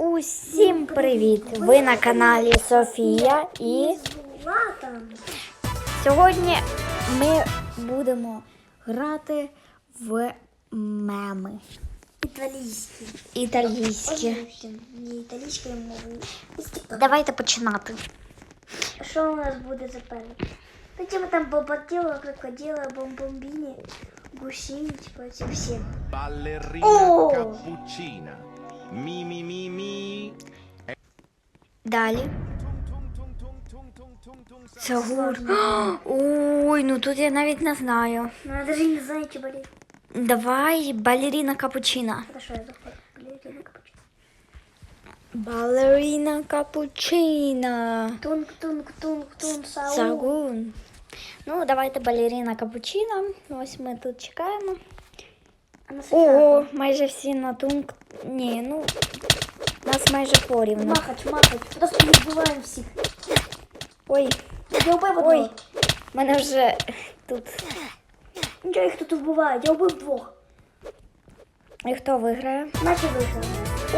Усім привіт! Ви на каналі Софія і сьогодні ми будемо грати в меми італійські. Не італійською мовою. Давайте починати. Що у нас буде за перед? Потім там бобатіло, крокодила, бомбомбіні, гусі, типа ці всі. Ballerina Oh. cappuccina. Mi mi mi mi. Далі. Це гур. Ой, ну тут я навіть не знаю. Ну я даже не знаю, чи болить. Давай балеріна капучина. Хорошо, я заходжу. Болить, я не капучу. Балеріна капучина. Тунг, тунг, тунг, тунг, сау. Сагун. Ну, давайте балеріна капучино. Ось ми тут чекаємо. Ого, майже всі на тунк. Ні, ну нас майже порівну. Махач, махач. Просто відбиваємо всіх. Ой, Я вбив одного. ой, мене вже тут. Нічого їх тут вбивають, я вбив двох. І хто виграє? Наче виграли.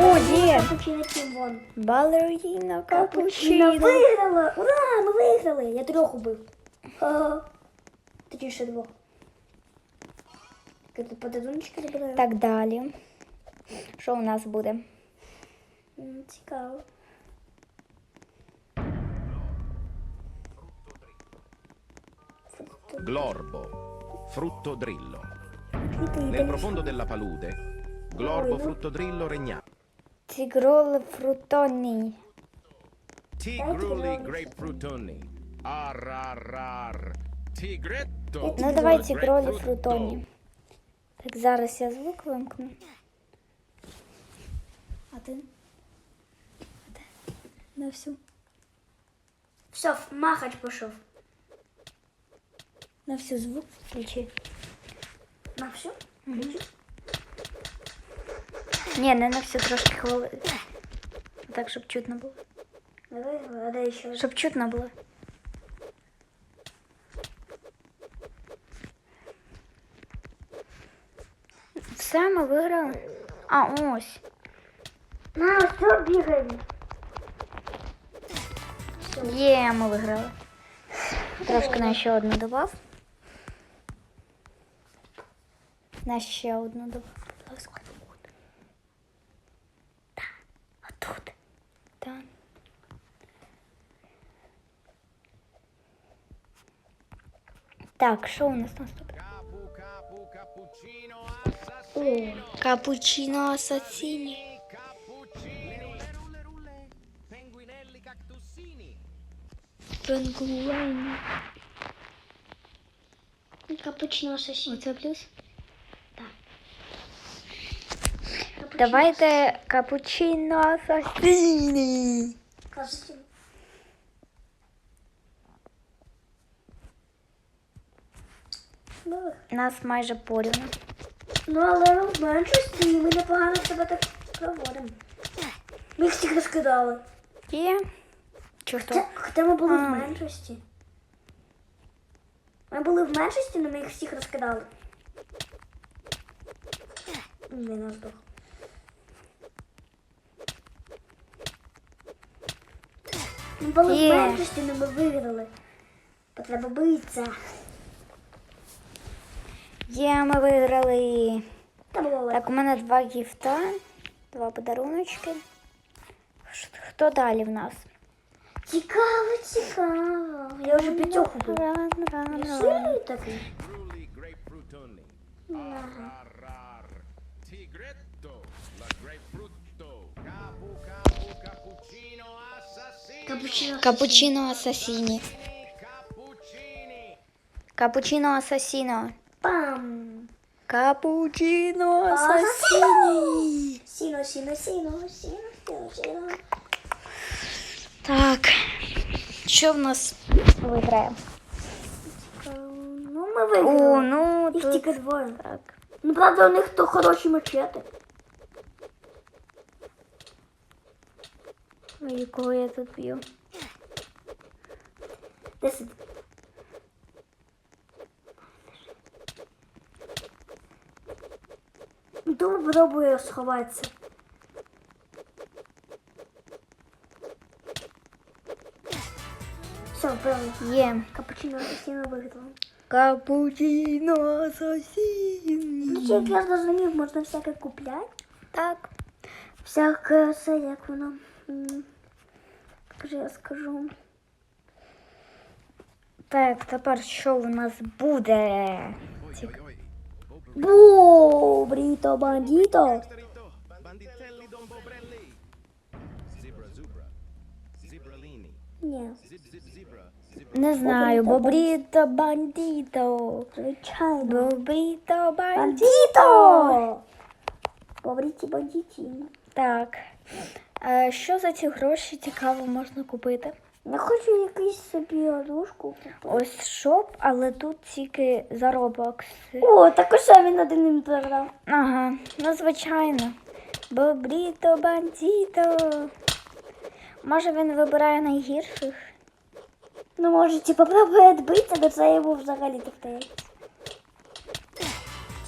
О, є! Капучино тім вон. Балеріна Капучино виграла! Ура! Ми виграли! Я трьох убив. Ще двох. Тут забираю. Так далі. Що у нас буде? Цікаво. Glorbo. Frutto drillo. Nel profondo della palude, Glorbo frutto drillo regnava. Тігрол фрутоні. Tigrulli grapefruttoni. Ar ar ar. Tigretto. Ну давай тігролі grapefrutto. Так, зараз я звук вимкну. А ти? На всю. Все, махач пішов. На всю звук включи. На все? Ні, не на всю трошки хвили. Так, щоб чутно було. Не виграли, а де ще? Щоб чутно було. Все, ми виграли. А, ось. На, все, бігаємо. Є, ми виграли. Трошки на ще одну добав. На ще одну добав, будь ласка. Так, а тут. Так. Так, що у нас наступне? Capu capu cappuccino assassino. Капучино асасіні. Cappuccini. Rulle rulle rulle. Penguinelli cactussini. Пенгуені. Капучино сосі. Оце плюс? Капучино Давайте капучино асасіні. Кажуть, Ну, Нас майже порівну. Ну, але в меншості і ми непогано себе так проводимо. Ми їх всіх розкидали. Є. Чи хто? Хоча, ми були А. в меншості. Ми були в меншості, але ми їх всіх розкидали. Не нас здох. Ми були в меншості, але ми виграли. Бо треба битися. Є, ми виграли. Та було легко. Так, у мене два гіфта, два подаруночки. Ш- Хто далі в нас? Цікаво, цікаво. Я вже п'ятьох убив. Ран, ран, ран. Сильний такий. Tigrulli grapefruttoni. Ar ar ar. Tigretto. La grapefrutto. Capu capu cappuccino assassino. Капучино. Капучино асасіні. Cappuccini. Капучино асасіно. Пам. Капучино асасіні. Сіно, сіно, сіно, сіно, сіно, сіно. Так. Що в нас виграє? Ну, ми О, виграли. ну Їх тут. тільки двоє. Так. Ну, правда, у них то хороші мечети. Ой, кого я тут б'ю? Десять. Артур пробує сховатися. Все, правильно. Є. Капучино Асасіна виграла. Капучино Асасіна. Ну, як я зрозумів, можно всяке куплять? Так. Всяке це, як воно. Я скажу. Так, тепер что у нас буде? Цікаво. Ні, zebra. Zebra. Не знаю, бобріто бандіто. звичайно. Бобріто бандіто. Бандіто! Бобріті, бандіті. Так. Е, що за ці гроші цікаво можна купити? Я хочу якусь собі одушку. Ось шоп, але тут тільки заробок. О, також він один їм програв. Ага, ну звичайно. Бобріто бандіто. Може він вибирає найгірших? Ну, може, ті попробує відбитися, до це йому взагалі таке.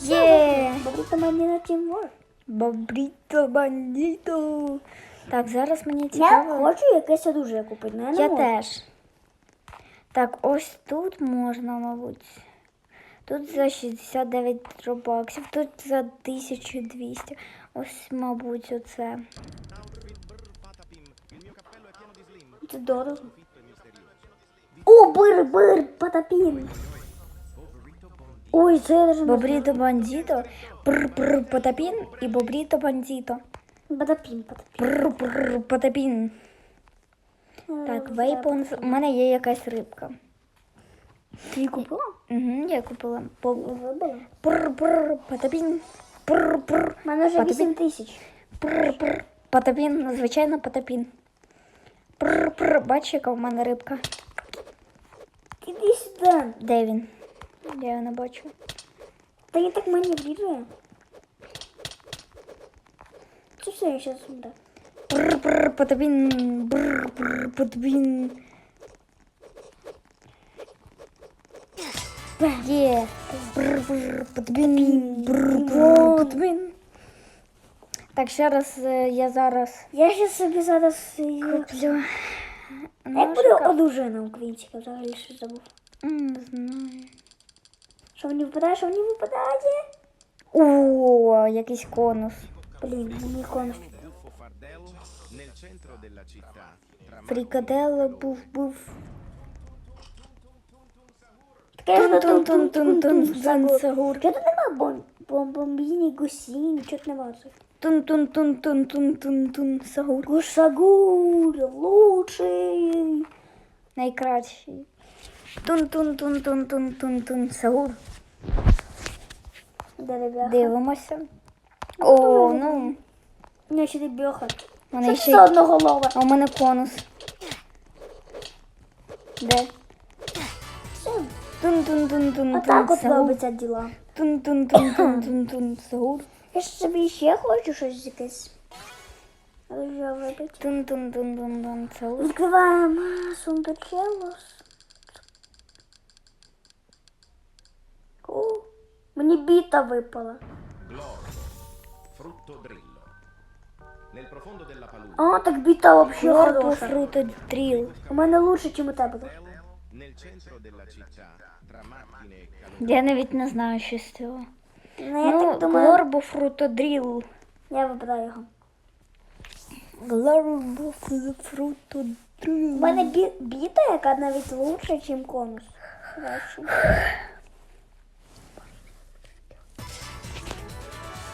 Є! Бобріто на тімвор. Бобріто бандіто. Так, зараз мені цікаво. Я хочу якесь одужає купити, не Я можу. теж. Так, ось тут можна, мабуть. Тут за 69 робаксів, тут за 1200. Ось, мабуть, оце. Це дорого. О, бир, бир, потопін. Ой, це я даже не Бобріто бандіто, пр-пр потапін і бобріто бандіто. Потопін, потопін. Пр-пр. Так, вейпонс. У мене є якась рибка. Ти купила? Угу, я купила. Вибила. Пр-пр потапін. Пр-пр. У мене вже Потопін. 8 тисяч. Пр-пр. Потапін, звичайно, потапін. Пр-пр. Бачиш, яка в мене рибка? Іди сюди. Де він? Я його не бачу. Та я так мені вріжує. Все, я. Пр-пр потапін. Є. Пр-пр потапін. Пр-пр потапін. Так, ще раз е, я зараз Я ще собі зараз... е, куплю. Як буде одужана українська взагалі що забув? М, Не знаю. Що мені випадає, що мені випадає? О, якийсь конус. Блін, мені конус. Buffo fardello nel centro della città. Tra Фрикадело був був. Таке Тун-тун-тун-тун-тун, Сагур. Чого тут нема бом- бом- бомбіні, гусіні, чого тут нема цих? Тун-тун-тун-тун-тун-тун, Сагур. Гусагур, лучший. Найкращий. Тун-тун-тун-тун-тун-тун-тун, Сагур. Дивимося. О, ну. У мене ще бьоха. У мене ще. все одноголова. А у мене конус. Де? Тун-тун-тун-тун-тун, Отак от робиться діла. Тун-тун-тун-тун-тун-тун, Сагур. Я ж собі ще хочу щось якесь. Але вже. Тун-тун-тун-тун-тун, Сагур. Відкриваємо сундучелос. О, мені біта випала. А, так біта Корпу хороша. фруто дріл. У мене лучше, ніж у тебе. Nel centro della città. Tra macchine e calore. Я навіть не знаю, що з цього. Ну, я Ну, так думаю, Глорбо фрутодріл. я вибираю його. Глорбо фрутодріл. У мене бі- біта, яка навіть лучше, ніж конус. Краще.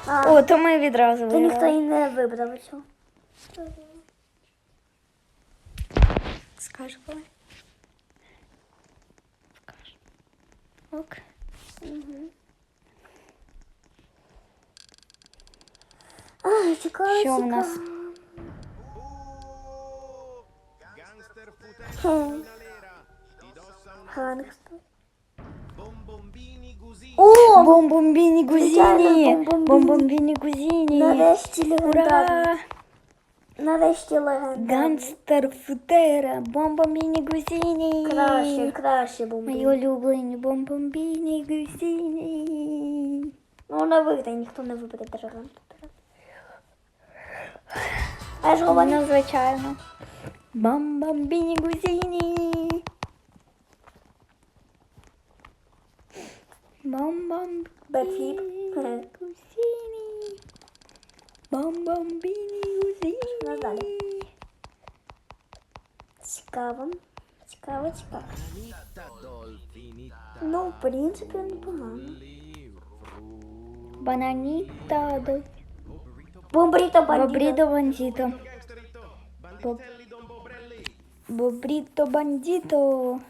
А, О, то ми відразу то ніхто виграли. і не вибрав цього. Скажи, коли. Скажи. Ок. А, цікаво, Що в цікаво. нас? Gangster futuro Хе, nera. Ti dossa un Гангстер. Bombombini gusini. О, Бомбомбіні гузіні! Звичайно, бомбомбіні. Бомбомбіні гузіні! нарешті легендарний. Ура! Нарешті легендарний. Ганстер футера! Бомбомбіні гузіні! Краще, краще бомбі. Мої улюблені бомбомбіні гузіні! Ну, вона виграє, ніхто не вибере даже гангстера. А я ж говорю, Воно, звичайно. Бомбомбіні гузіні! Бам-бам. Бекфліп. Гусіні. Бам-бам-біні гусіні. Цікаво. Цікаво, цікаво. Ну, в принципі, непогано. Бананіта до Бомбріто бандіто. Бобрідо бандіто. Боб- Бобрідо бандіто.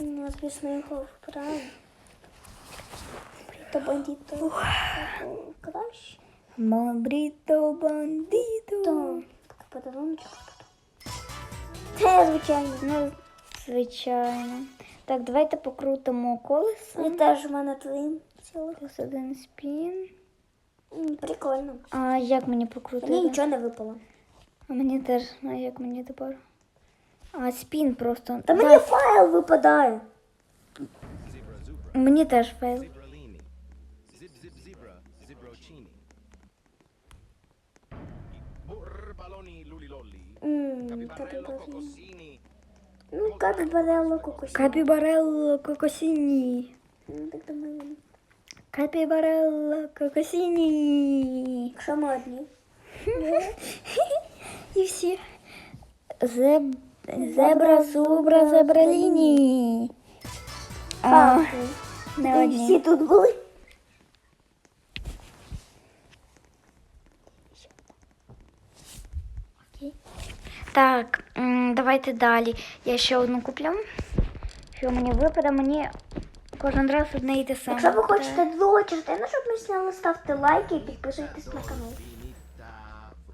Ну, звісно, його вправо. Бомбріто бандіто. Краще. Бобрідо бандіто. То. Так, подаруночок. Це, звичайно. Ну, звичайно. Так, давайте покрутимо колесо. І теж в мене цілих. Плюс один спін. М, Прикольно. А як мені покрутити? Мені нічого не випало. А мені теж, а як мені тепер? А спін просто. Та Да, мені файл випадає. мені теж cocossini. Ну, капібарело кокосі. Капібарелло кокосіні. Ну, так думаю. Капібарелло кокосіні. Якщо ми одні. І всі. Зеб... Зебра, зубра, зебраліні. А, не одні. всі тут були. Так, давайте далі. Я ще одну куплю. Що мені випаде, мені кожен раз одне і те саме. Якщо ви хочете другу частину, щоб ми зняли, ставте лайки і підписуйтесь на канал.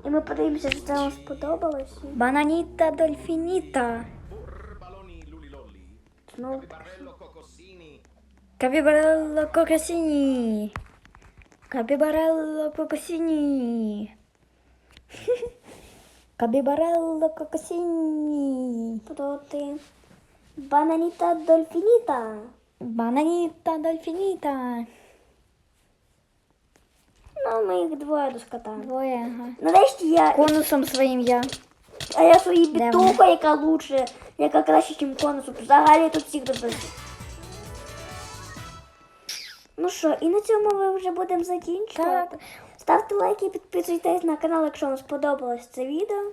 І ми подивимося, що це вам сподобалось. Бананіта дольфініта. Burbaloni lulilolli. Знову. Barello cocossini. Капібарелло кокосіні. Капібарелло кокосіні. Капібарелло кокосіні. проти бананіта дольфініта. Бананіта дольфініта. Ну, ми їх двоє доскатаємо. Двоє, ага. Нарешті я, Конусом своїм я. а я свої Де бітуха, яка лучше, яка краще, ніж конусу. Взагалі тут всіх добити. Ну що, і на цьому ми вже будемо закінчувати. Так. Ставте лайки і підписуйтесь на канал, якщо вам сподобалось це відео.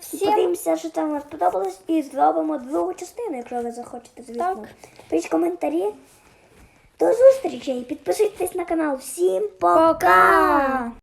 Всім Подивимося, що це вам сподобалось, і зробимо другу частину, якщо ви захочете, звісно. Так. Пишіть коментарі. До зустрічі! Підписуйтесь на канал. Всім пока!